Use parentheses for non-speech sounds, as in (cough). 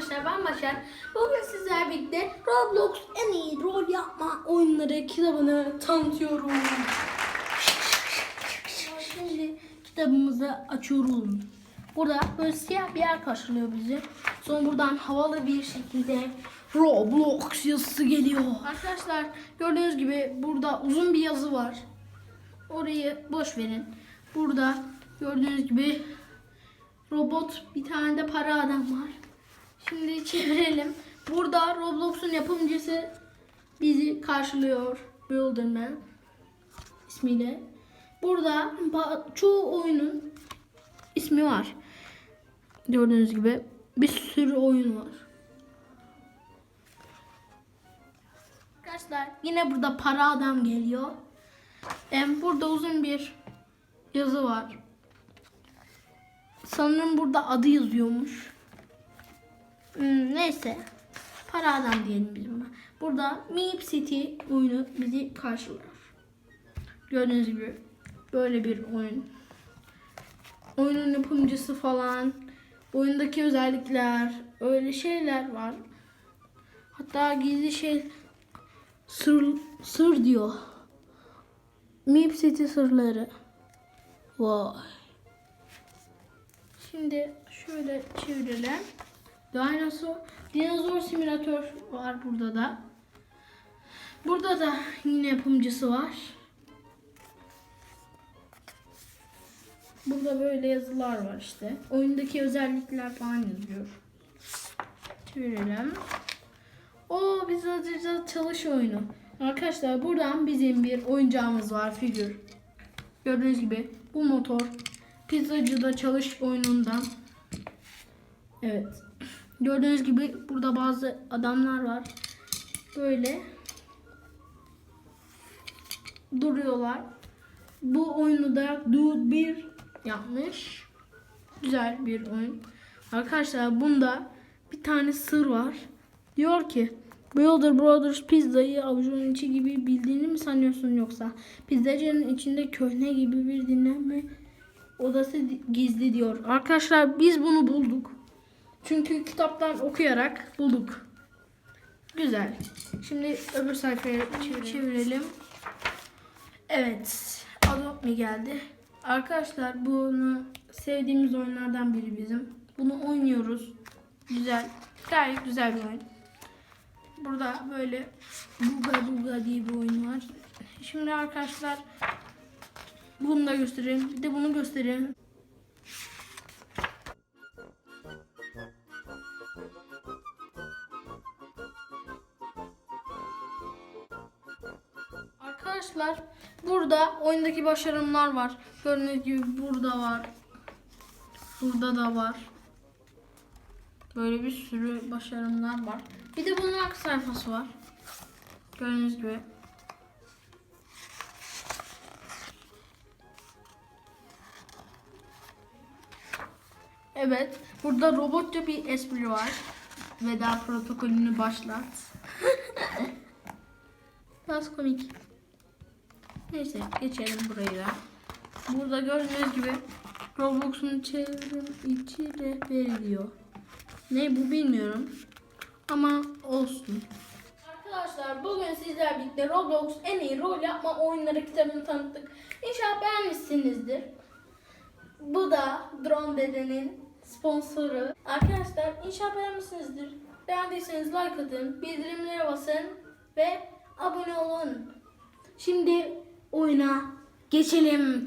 arkadaşlar ben Başar. Bugün sizlerle birlikte Roblox en iyi rol yapma oyunları kitabını tanıtıyorum. Şimdi kitabımızı açıyorum. Burada böyle siyah bir yer karşılıyor bizi. Sonra buradan havalı bir şekilde Roblox yazısı geliyor. Arkadaşlar gördüğünüz gibi burada uzun bir yazı var. Orayı boş verin. Burada gördüğünüz gibi robot bir tane de para adam var. Şimdi çevirelim. Burada Roblox'un yapımcısı bizi karşılıyor. Builderman ismiyle. Burada çoğu oyunun ismi var. Gördüğünüz gibi bir sürü oyun var. Arkadaşlar yine burada para adam geliyor. Em, burada uzun bir yazı var. Sanırım burada adı yazıyormuş. Hmm, neyse. Para adam diyelim biz buna. Burada Meep City oyunu bizi karşılıyor. Gördüğünüz gibi böyle bir oyun. Oyunun yapımcısı falan, oyundaki özellikler, öyle şeyler var. Hatta gizli şey sır, sır diyor. Meep City sırları. Vay. Şimdi şöyle çevirelim. Dinozor, dinozor simülatör var burada da. Burada da yine yapımcısı var. Burada böyle yazılar var işte. Oyundaki özellikler falan yazıyor. Çevirelim. O biz acıca çalış oyunu. Arkadaşlar buradan bizim bir oyuncağımız var figür. Gördüğünüz gibi bu motor pizzacıda çalış oyunundan. Evet. Gördüğünüz gibi burada bazı adamlar var. Böyle duruyorlar. Bu oyunu da Dude 1 yapmış. Güzel bir oyun. Arkadaşlar bunda bir tane sır var. Diyor ki Builder Brothers pizzayı avucunun içi gibi bildiğini mi sanıyorsun yoksa pizzacının içinde köhne gibi bir dinlenme odası gizli diyor. Arkadaşlar biz bunu bulduk. Çünkü kitaptan okuyarak bulduk. Güzel. Şimdi öbür sayfaya çevirelim. çevirelim. Evet. Adopt Me geldi. Arkadaşlar bunu sevdiğimiz oyunlardan biri bizim. Bunu oynuyoruz. Güzel. Gayet güzel bir oyun. Burada böyle Buga Buga diye bir oyun var. Şimdi arkadaşlar bunu da göstereyim. Bir de bunu göstereyim. Arkadaşlar burada oyundaki başarımlar var. Gördüğünüz gibi burada var. Burada da var. Böyle bir sürü başarımlar var. Bir de bunun arka sayfası var. Gördüğünüz gibi. Evet. Burada robotça bir espri var. Veda protokolünü başlat. (laughs) Biraz komik. Neyse geçelim burayı da. Burada gördüğünüz gibi Roblox'un çevrim içi rehberi diyor. Ne bu bilmiyorum. Ama olsun. Arkadaşlar bugün sizler birlikte Roblox en iyi rol yapma oyunları kitabını tanıttık. İnşallah beğenmişsinizdir. Bu da Drone Dede'nin sponsoru. Arkadaşlar inşallah beğenmişsinizdir. Beğendiyseniz like atın, bildirimlere basın ve abone olun. Şimdi oyuna geçelim.